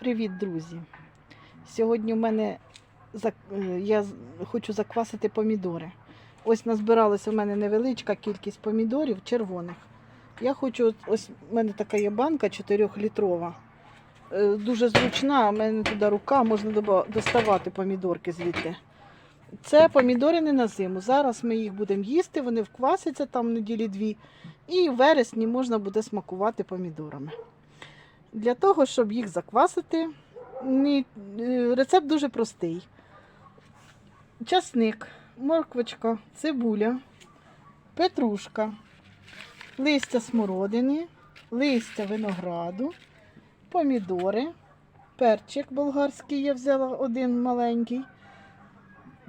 Привіт, друзі! Сьогодні у мене е, я хочу заквасити помідори. Ось назбиралася в мене невеличка кількість помідорів червоних. Я хочу, ось у мене така є банка 4-літрова. Е, Дуже зручна, у мене туди рука, можна доставати помідорки звідти. Це помідори не на зиму. Зараз ми їх будемо їсти, вони вквасяться там неділі дві. І в вересні можна буде смакувати помідорами. Для того, щоб їх заквасити, е, рецепт дуже простий. Часник, морквочка, цибуля, петрушка, листя смородини, листя винограду, помідори, перчик болгарський я взяла один маленький.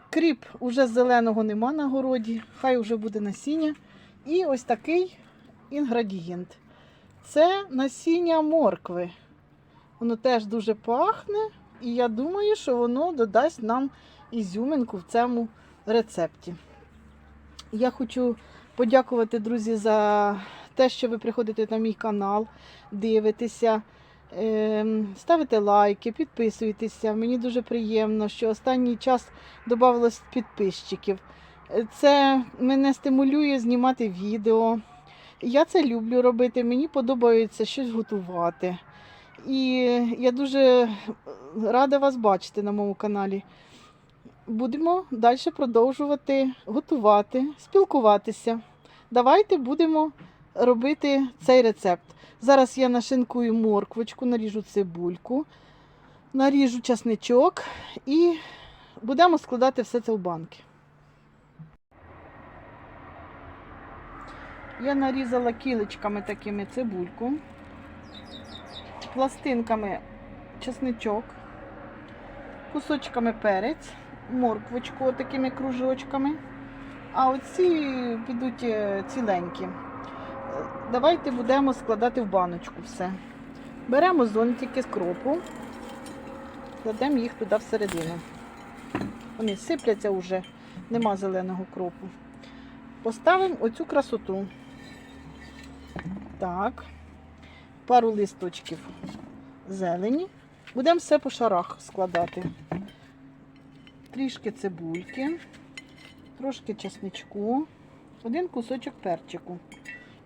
Кріп уже зеленого нема на городі, хай вже буде насіння. І ось такий інгредієнт. Це насіння моркви. Воно теж дуже пахне, і я думаю, що воно додасть нам ізюминку в цьому рецепті. Я хочу подякувати, друзі, за те, що ви приходите на мій канал, дивитеся, ставите лайки, підписуєтеся. Мені дуже приємно, що останній час додавалось підписчиків. Це мене стимулює знімати відео. Я це люблю робити, мені подобається щось готувати. І я дуже рада вас бачити на моєму каналі. Будемо далі продовжувати готувати, спілкуватися. Давайте будемо робити цей рецепт. Зараз я нашинкую морквочку, наріжу цибульку, наріжу часничок і будемо складати все це в банки. Я нарізала кілечками такими цибульку, пластинками чесничок, кусочками перець, морквочку такими кружочками. А оці підуть е, ціленькі. Давайте будемо складати в баночку все. Беремо зонтики з кропу, кладемо їх туди всередину. Вони сипляться вже, нема зеленого кропу. Поставимо оцю красоту. Так, пару листочків зелені. Будемо все по шарах складати. Трішки цибульки, трошки чесничку, один кусочок перчику.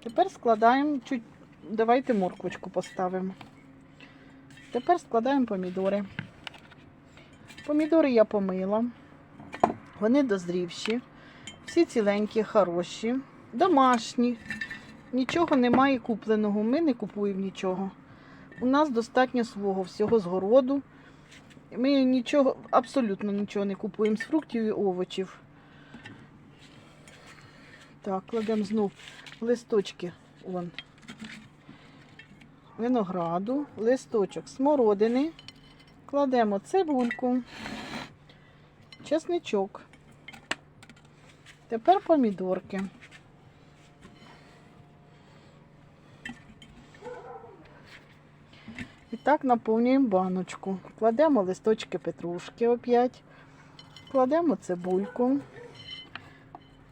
Тепер складаємо чуть, давайте морквочку поставимо. Тепер складаємо помідори. Помідори я помила, вони дозрівші, всі ціленькі, хороші, домашні. Нічого немає купленого. Ми не купуємо нічого. У нас достатньо свого всього з городу. Ми нічого, абсолютно нічого не купуємо з фруктів і овочів. Так, кладемо знов листочки. Вон. Винограду, листочок смородини. Кладемо цибульку, чесничок. Тепер помідорки. І так наповнюємо баночку. Кладемо листочки петрушки опять, кладемо цибульку,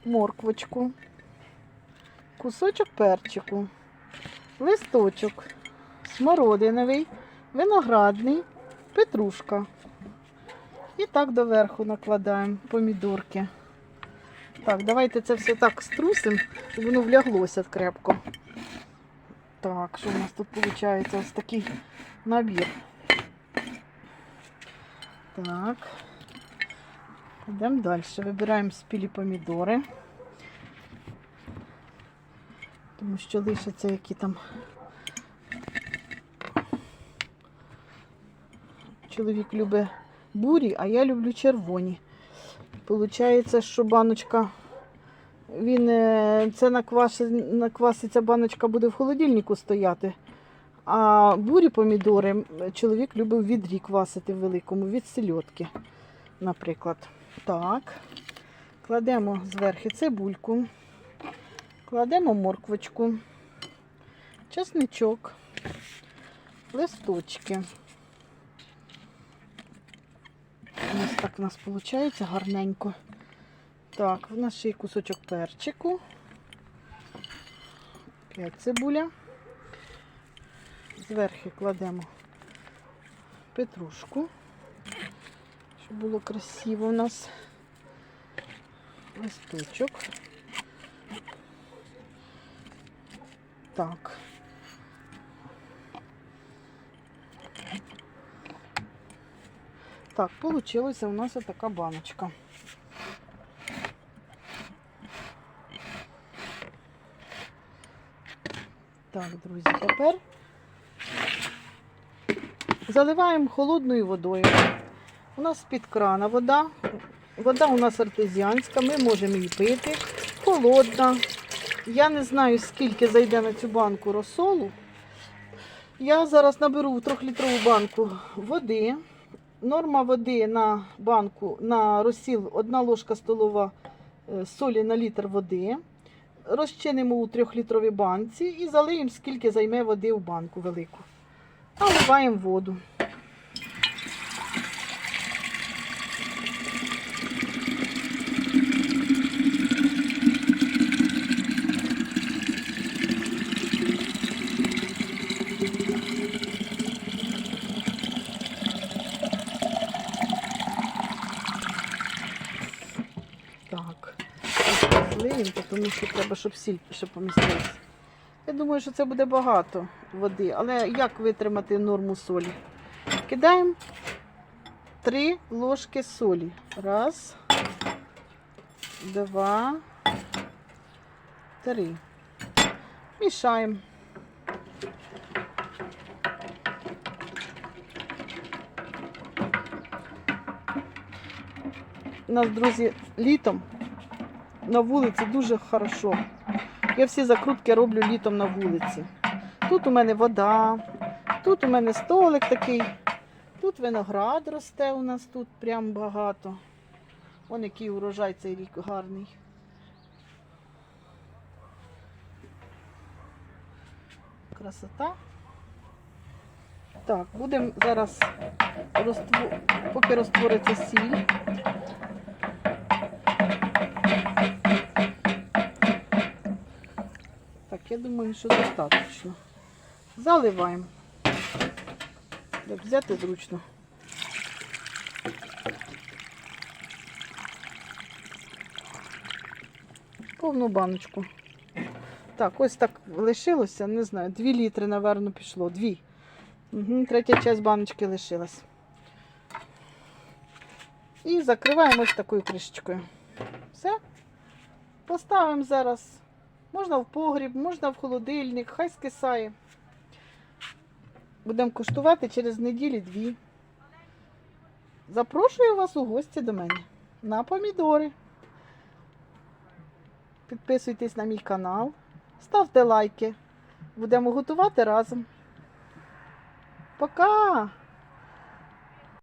морквочку, кусочок перчику, листочок, смородиновий, виноградний, петрушка. І так доверху накладаємо помідорки. Так, давайте це все так струсимо, щоб воно вляглося крепко. Так, що у нас тут виходить? Ось такий набір. Так. Йдемо далі. Вибираємо спілі помідори. Тому що лишаться які там. Чоловік любить бурі, а я люблю червоні. Получається, що баночка він е, це накваси, накваситься баночка буде в холодильнику стояти. А бурі помідори чоловік любив відрі квасити в великому, від сельодки, наприклад. Так. Кладемо зверху цибульку, кладемо морквочку, чесничок, листочки. Ось так у нас виходить гарненько. Так, в нас ще є кусочок перчику. П'ять цибуля. Зверху кладемо петрушку, щоб було красиво у нас. Листочок. Так. Так, получилася у нас така баночка. Так, друзі, тепер заливаємо холодною водою. У нас з-під крана вода. Вода у нас артезіанська, ми можемо її пити. Холодна. Я не знаю, скільки зайде на цю банку розсолу. Я зараз наберу в 3-літрову банку води. Норма води на банку на розсіл 1 ложка столова е, солі на літр води. Розчинимо у 3-літровій банці і залиємо, скільки займе води в банку велику. Наливаємо воду. Так, злиємо, тому що треба, щоб сіль ще помістилася. Я думаю, що це буде багато води, але як витримати норму солі? Кидаємо 3 ложки солі. Раз, два, три. Мішаємо. У нас, друзі, літом на вулиці дуже хорошо. Я всі закрутки роблю літом на вулиці. Тут у мене вода, тут у мене столик такий, тут виноград росте у нас тут прям багато. Вон який урожай цей рік гарний. Красота. Так, будемо зараз поки розтвориться сіль. Я думаю, що достатньо. Заливаємо. Як взяти зручно. Повну баночку. Так, ось так лишилося, не знаю, 2 літри, напевно, пішло. Дві. Угу, третя часть баночки лишилась. І закриваємо ось такою кришечкою. Все. Поставимо зараз. Можна в погріб, можна в холодильник, хай скисає. Будемо куштувати через неділі-дві. Запрошую вас у гості до мене на помідори. Підписуйтесь на мій канал, ставте лайки. Будемо готувати разом. Пока!